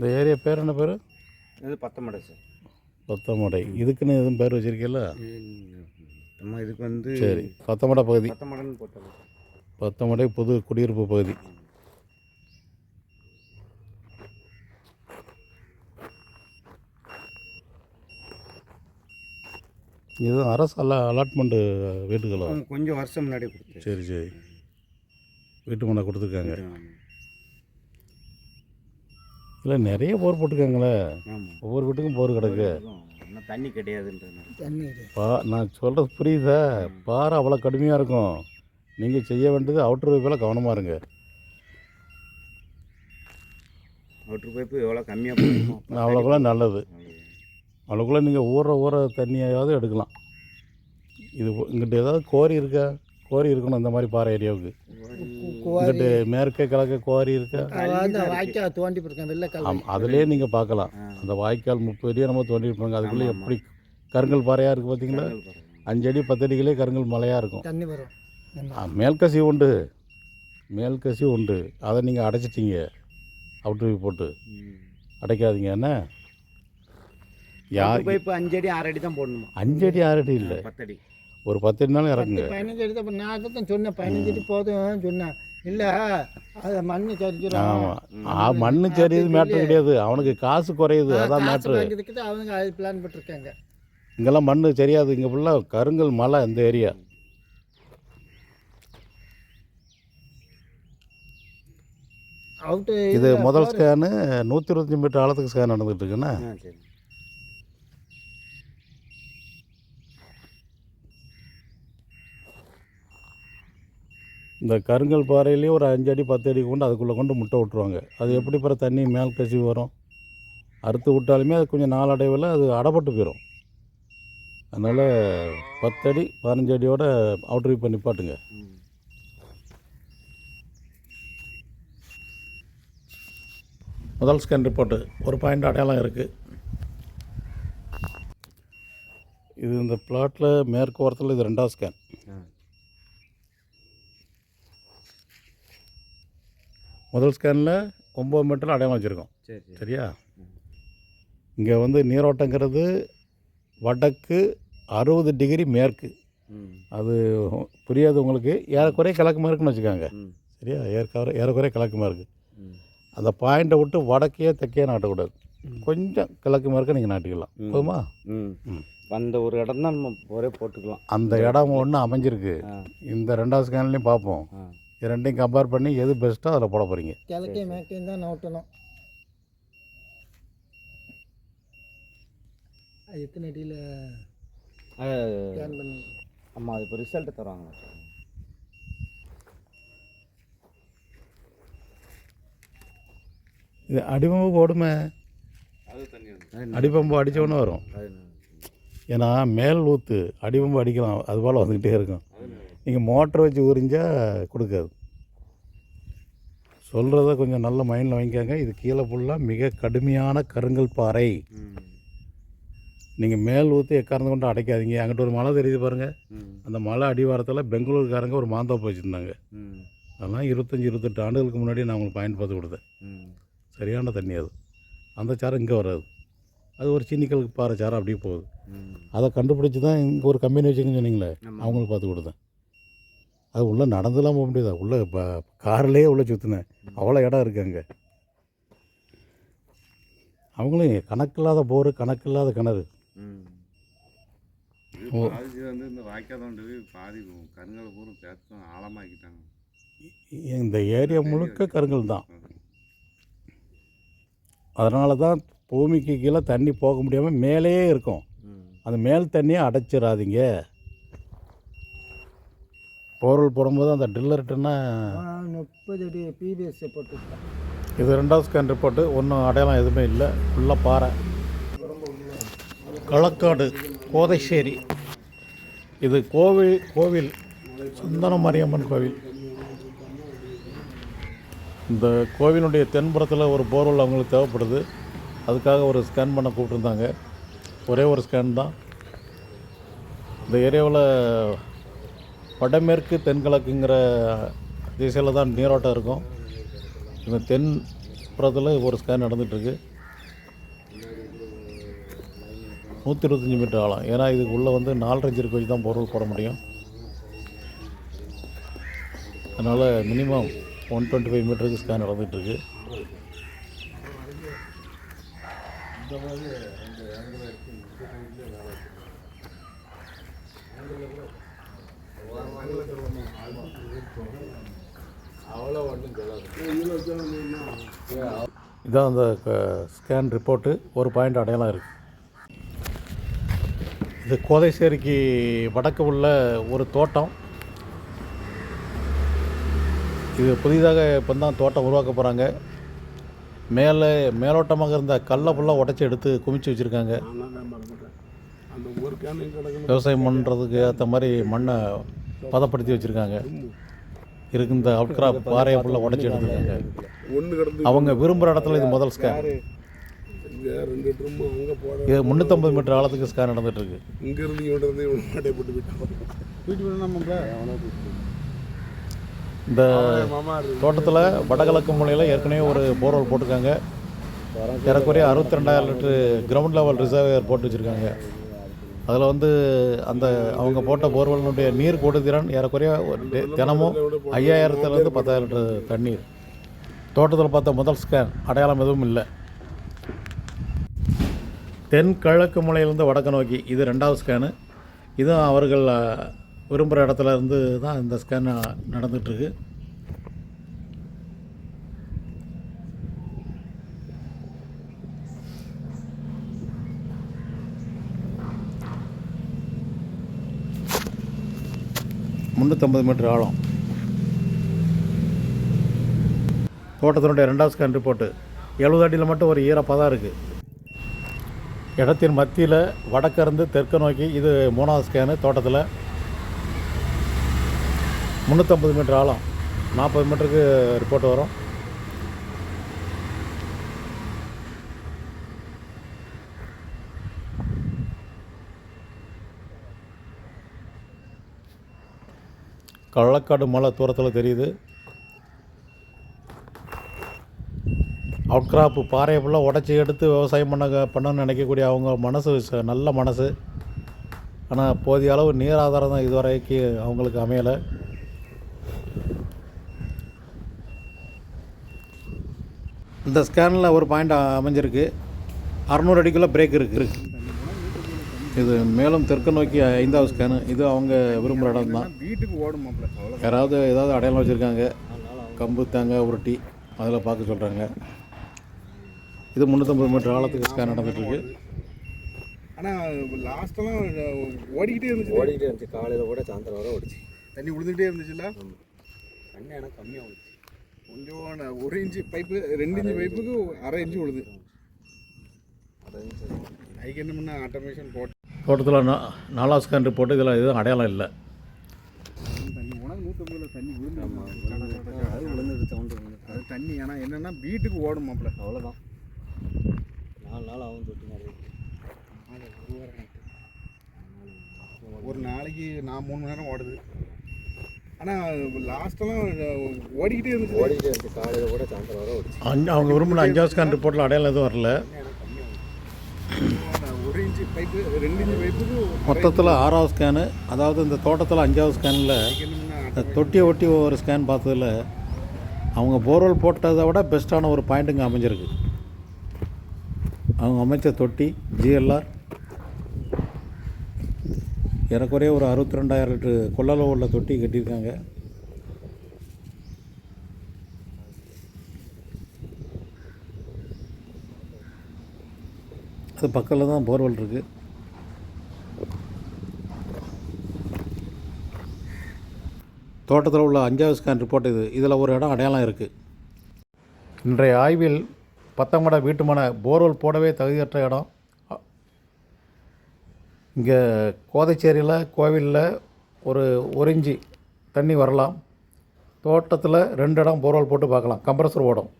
இந்த ஏரியா பேர் என்ன பேர்? இது பத்தமடை சார். பத்தமடை. இதுக்குன்னு எதுவும் பேர் வச்சிருக்கீல்ல? நம்ம இதுக்கு வந்து சரி. பத்தமடை பகுதி. பத்தமடைன்னு பத்தமடை புது குடியிருப்பு பகுதி. இது அரசு அல்ல அலாட்மெண்ட்டு வீட்டுகளா? கொஞ்சம் வருஷம் முன்னாடி கொடுத்து சரி சரி. வீட்டு மனை கொடுத்துருக்காங்க. இல்லை நிறைய போர் போட்டிருக்காங்களே. ஒவ்வொரு வீட்டுக்கும் போர் கிடக்கு. தண்ணி கிடையாதுன்றது தண்ணி பா நான் சொல்கிறது புரியுதா? பாறை அவ்வளோ கடுமையாக இருக்கும். நீங்கள் செய்ய வேண்டியது அவுட்டர் வைப்பில் கவனமாக இருங்க. அவுட்ரு பைப்பு எவ்வளோ கம்மியாக அவ்வளோக்குள்ள நல்லது. அவ்வளோக்குள்ளே நீங்கள் ஊற ஊற தண்ணியாவது எடுக்கலாம். இது இங்கிட்ட ஏதாவது கோரி இருக்கா? கோரி இருக்கணும் இந்த மாதிரி பாறை ஏரியாவுக்கு. இங்கிட்டு மேற்கே கிழக்க கோரி இருக்கா? வாய்க்கால் தோண்டி வெள்ளைக்கால் அதுலேயே நீங்கள் பார்க்கலாம். அந்த வாய்க்கால் முப்பது அடியாக நம்ம தோண்டி இருப்பாங்க அதுக்குள்ளே எப்படி கருங்கல் பாறையாக இருக்குது பார்த்தீங்களா? அஞ்சு அடி பத்து அடிகளே கருங்கல் மலையாக இருக்கும். தண்ணி வரும். ஆ, மேல்கசி உண்டு. மேல்கசி உண்டு. அதை நீங்கள் அடைச்சிட்டீங்க. அவுட்ரு போட்டு. அடைக்காதீங்க என்ன? யார் பைப்பு அஞ்சு அடி ஆறு அடி தான் போடணுமா? அஞ்சு அடி ஆறு அடி இல்லை. பத்தடி ஒரு பத்து அடினாலும் இறங்குங்க பதினஞ்சு அடி தான் நான் தான் சொன்னேன் பதினஞ்சு அடி போதும் சொன்னேன். இல்லை அது மண் சரிஞ்சிடும் ஆமாம் மண்ணு. சரியுது மேட்ரு கிடையாது. அவனுக்கு காசு குறையுது. அதான் மேட்ரு அவங்க அது பிளான் பண்ணிருக்காங்க இங்கெல்லாம் மண் சரியாது இங்கே ஃபுல்லாக கருங்கல் மலை இந்த ஏரியா இது முதல் ஸ்கேனு நூற்றி இருபத்தஞ்சி மீட்டர் ஆழத்துக்கு ஸ்கேன் நடந்துகிட்டு இருக்குண்ணா. இந்த கருங்கல் பாறையிலேயே ஒரு அஞ்சு அடி பத்து அடி கொண்டு அதுக்குள்ளே கொண்டு முட்டை விட்ருவாங்க அது எப்படி பிற தண்ணி மேல் கசிவு வரும்? அறுத்து விட்டாலுமே அது கொஞ்சம் நாளடைவில் அது அடப்பட்டு போயிடும். அதனால் பத்தடி பதினஞ்சு அடியோட அவுட்ரி பண்ணி பாட்டுங்க முதல் ஸ்கேன் ரிப்போர்ட்டு ஒரு பாயிண்ட் அடையாளம் இருக்குது இது இந்த பிளாட்டில் மேற்கு ஓரத்தில் இது ரெண்டாவது ஸ்கேன் முதல் ஸ்கேனில் ஒம்பது மீட்டரில் அடையாளம் வச்சுருக்கோம். சரி சரி. சரியா? இங்கே வந்து நீரோட்டங்கிறது வடக்கு அறுபது டிகிரி மேற்கு. அது புரியாது உங்களுக்கு. ஏறக்குறைய கிழக்கு மேற்குன்னு வச்சுக்கோங்க. சரியா? ஏற்கவரை ஏறக்குறைய கிழக்கு மேற்கு. அந்த பாயிண்ட்டை விட்டு வடக்கே தெற்கே நாட்டக்கூடாது. கொஞ்சம் கிழக்கு மேற்க நீங்கள் நாட்டிக்கலாம். போதுமா. அந்த ஒரு இடம் தான் நம்ம ஒரே போட்டுக்கலாம். அந்த இடம் ஒன்று அமைஞ்சிருக்கு. இந்த ரெண்டாவது ஸ்கேன்லேயும் பார்ப்போம். இது ரெண்டையும் கம்பேர் பண்ணி எது பெஸ்ட்டோ அதில் போட போகிறீங்க கிழக்கே மேற்கையும் தான் நோட்டணும் அது எத்தனை அடியில் பண்ணி? ஆமாம் அது இப்போ ரிசல்ட் தருவாங்க. இது அடிபம்பு போடுமே. அடிபம்பு அடித்தவொன்னே வரும். ஏன்னா மேல் ஊற்று அடிபம்பு அடிக்கலாம் அது போல் வந்துக்கிட்டே இருக்கும். நீங்கள் மோட்டர் வச்சு உறிஞ்சா கொடுக்காது. சொல்கிறத கொஞ்சம் நல்ல மைண்டில் வாங்கிக்கோங்க இது கீழே ஃபுல்லாக மிக கடுமையான கருங்கல் பாறை. நீங்கள் மேல் ஊற்றி எக்காரந்து கொண்டு அடைக்காதீங்க. அங்கிட்ட ஒரு மலை தெரியுது பாருங்கள் அந்த மலை அடிவாரத்தில் பெங்களூருக்காரங்க ஒரு மாந்தோப்பு வச்சுருந்தாங்க அதெல்லாம் இருபத்தஞ்சி இருபத்தெட்டு ஆண்டுகளுக்கு முன்னாடி நான் உங்களுக்கு பாயிண்ட் பார்த்து கொடுத்தேன். சரியான தண்ணி அது. அந்த சாரம் இங்கே வராது. அது ஒரு சின்னிக்கல் பாறை சாரம் அப்படியே போகுது. அதை கண்டுபிடிச்சி தான் இங்கே ஒரு கம்பெனி வச்சுக்கன்னு சொன்னீங்களே. அவங்களுக்கு பார்த்து கொடுத்தேன். அது உள்ளே நடந்துலாம் போக முடியாது. உள்ளே இப்போ கார்லேயே உள்ளே சுற்றினேன் அவ்வளோ இடம் இருக்கு அங்கே. அவங்களும் கணக்கில்லாத போர் கணக்கில்லாத கிணறு. ம். ஓ. பாதி வந்து இந்த வாய்க்கால் தோண்டு பாதி கருங்கலை பூரா பேத்தும் ஆழமாக்கிட்டாங்க. இந்த ஏரியா முழுக்க கருங்கல் தான். அதனால தான் பூமிக்கு கீழே தண்ணி போக முடியாமல் மேலேயே இருக்கும். அந்த மேல் தண்ணியை அடைச்சிடாதீங்க போர்வெல் போடும்போது அந்த டில்லர்ட்டுன்னா முப்பது அடி பிபிஎஸ் போட்டுருக்கேன் இது ரெண்டாவது ஸ்கேன் ரிப்போர்ட்டு ஒன்றும் அடையாளம் எதுவுமே இல்லை. ஃபுல்லாக பாறை. களக்காடு கோதைச்சேரி. இது கோவில் கோவில் சுந்தர மாரியம்மன் கோவில். இந்த கோவிலுடைய தென்புறத்தில் ஒரு போர்வெல் அவங்களுக்கு தேவைப்படுது. அதுக்காக ஒரு ஸ்கேன் பண்ண கூப்பிட்டுருந்தாங்க. ஒரே ஒரு ஸ்கேன் தான். இந்த ஏரியாவில் வடமேற்கு தென்கிழக்குங்கிற திசையில் தான் நீரோட்டம் இருக்கும். இந்த தென் புறத்தில் ஒரு ஸ்கேன் நடந்துகிட்ருக்கு நூற்றி இருபத்தஞ்சி மீட்டர் ஆழம். ஏன்னா இதுக்கு உள்ளே வந்து நாலரை இருக்கு தான் பொருள் போட முடியும். அதனால் மினிமம் ஒன் டுவெண்ட்டி ஃபைவ் மீட்டருக்கு ஸ்கேன் நடந்துகிட்ருக்கு இதான் அந்த ஸ்கேன் ரிப்போர்ட்டு ஒரு பாயிண்ட் அடையாளம் இருக்குது இது கோதைசேரிக்கு வடக்கு உள்ள ஒரு தோட்டம். இது புதிதாக இப்போ தான் தோட்டம் உருவாக்க போகிறாங்க மேலே மேலோட்டமாக இருந்த கல்லை ஃபுல்லாக உடச்சி எடுத்து குமிச்சு வச்சுருக்காங்க. விவசாயம் பண்ணுறதுக்கு ஏற்ற மாதிரி மண்ணை பதப்படுத்தி வச்சுருக்காங்க. இருக்கு இந்த அவுட்கிராப் பாறையை ஃபுல்லாக உடச்சி எடுத்துருக்காங்க. அவங்க விரும்புகிற இடத்துல இது முதல் ஸ்கேன் இங்கே ரெண்டு ட்ரம்மு அங்கே போட இது முந்நூற்றம்பது மீட்டர் ஆழத்துக்கு ஸ்கேன் நடந்துகிட்ருக்கு இங்கேருந்து இவன்ட்டு இருந்து இவன் மாட்டை போட்டு போயிட்டான் வீட்டு போய் நம்ம இந்த தோட்டத்தில் வடகிழக்கு மூலையில் ஏற்கனவே ஒரு போர்வெல் போட்டிருக்காங்க. ஏறக்குறைய அறுபத்தி ரெண்டாயிரம் லிட்டரு கிரவுண்ட் லெவல் ரிசர்வேயர் போட்டு வச்சுருக்காங்க. அதில் வந்து அந்த அவங்க போட்ட போர்வெல்னுடைய நீர் கொடுதிறன் ஏறக்குறைய ஒரு டே- தினமும் ஐயாயிரத்துலேருந்து பத்தாயிரம் லிட்டர் தண்ணீர். தோட்டத்தில் பார்த்த முதல் ஸ்கேன் அடையாளம் எதுவும் இல்லை. தென் கிழக்கு மூலையிலேருந்து வடக்கு நோக்கி இது ரெண்டாவது ஸ்கேனு இதுவும் அவர்கள் விரும்புகிற இடத்துல இருந்து தான் இந்த ஸ்கேன் நடந்துகிட்ருக்கு முந்நூற்றம்பது மீட்டர் ஆழம். தோட்டத்தினுடைய ரெண்டாவது ஸ்கேன் ரிப்போர்ட்டு எழுபது அடியில் மட்டும் ஒரு ஈரப்பதம் இருக்குது இடத்தின் மத்தியில் வடக்கிருந்து தெற்கு நோக்கி இது மூணாவது ஸ்கேனு தோட்டத்தில். முந்நூற்றம்பது மீட்டர் ஆழம். நாற்பது மீட்டருக்கு ரிப்போர்ட் வரும். கள்ளக்காடு மலை தூரத்தில் தெரியுது. அவுட்கிராப்பு பாறையை ஃபுல்லாக உடச்சி எடுத்து விவசாயம் பண்ண பண்ணணும்னு நினைக்கக்கூடிய அவங்க மனசு ச- நல்ல மனசு. ஆனால் போதிய அளவு நீர் ஆதாரம் தான் இதுவரைக்கு அவங்களுக்கு அமையலை. இந்த ஸ்கேனில் ஒரு பாயிண்ட் அமைஞ்சிருக்கு. அறநூறு அடிக்குள்ளே பிரேக் இருக்குது இது மேலும் தெற்கு நோக்கி ஐந்தாவது ஸ்கேனு இது அவங்க விரும்புகிற இடம் தான். வீட்டுக்கு ஓடும் யாராவது ஏதாவது அடையாளம் வச்சுருக்காங்க. கம்பு தேங்காய் உருட்டி அதில் பார்க்க சொல்கிறாங்க இது முந்நூற்றம்பது மீட்டர் ஆழத்துக்கு ஸ்கேன் நடந்துகிட்ருக்கு ஆனால் லாஸ்ட்டெல்லாம் ஓடிக்கிட்டே இருந்துச்சு. ஓடிக்கிட்டே இருந்துச்சு. காலையில் கூட சாயந்தரம் வர ஓடிச்சு. தண்ணி விழுந்துகிட்டே இருந்துச்சுல்ல தண்ணி ஆனால் கம்மியாக ஓடிச்சு. கொஞ்சம் ஒரு இன்ச்சு பைப்பு ரெண்டு இன்ச்சு பைப்புக்கு அரை இன்ச்சு விழுது அதுக்கு என்ன பண்ண ஆட்டோமேஷன் போட்டு தோட்டத்தில் நா நாலாவது ஸ்கேன் ரிப்போர்ட்டு இதில் எதுவும் அடையாளம் இல்லை. தண்ணி ஆனால் என்னென்னா வீட்டுக்கு ஓடும் மாப்பிள்ள அவ்வளோதான் நாலு நாள் ஆகும் தொட்டி ஒரு நாளைக்கு நான் மூணு மணி நேரம் ஓடுது. ஆனால் லாஸ்ட்டெல்லாம் ஓடிக்கிட்டே இருந்துச்சு. ஓடிக்கிட்டே இருந்துச்சு. காலையில் கூட சாயந்தரம் வர அவங்க விரும்பின அஞ்சாவது ஸ்கேன் ரிப்போர்ட்டில் அடையாளம் எதுவும் வரல ஒரு இன்ச்சு பைப்பு ரெண்டு இன்ச்சு பைப்புக்கு மொத்தத்தில் ஆறாவது ஸ்கேனு அதாவது இந்த தோட்டத்தில் அஞ்சாவது ஸ்கேனில் இந்த தொட்டியை ஒட்டி ஒரு ஸ்கேன் பார்த்ததுல அவங்க போர்வெல் போட்டதை விட பெஸ்ட்டான ஒரு பாயிண்ட்டுங்க அமைஞ்சிருக்கு. அவங்க அமைச்ச தொட்டி ஜிஎல்ஆர் ஏறக்குறைய ஒரு அறுபத்தி ரெண்டாயிரம் லிட்டரு கொள்ளளவு உள்ள தொட்டி கட்டியிருக்காங்க. அது பக்கத்தில் தான் போர்வெல் இருக்குது தோட்டத்தில் உள்ள அஞ்சாவது ஸ்கேன் ரிப்போர்ட் இது. இதில் ஒரு இடம் அடையாளம் இருக்குது இன்றைய ஆய்வில் பத்தமட வீட்டுமன போர்வெல் போடவே தகுதியற்ற இடம். இங்கே கோதைச்சேரியில் கோவிலில் ஒரு ஒரிஞ்சி தண்ணி வரலாம். தோட்டத்தில் ரெண்டு இடம் போர்வெல் போட்டு பார்க்கலாம். கம்ப்ரஸர் ஓடும்.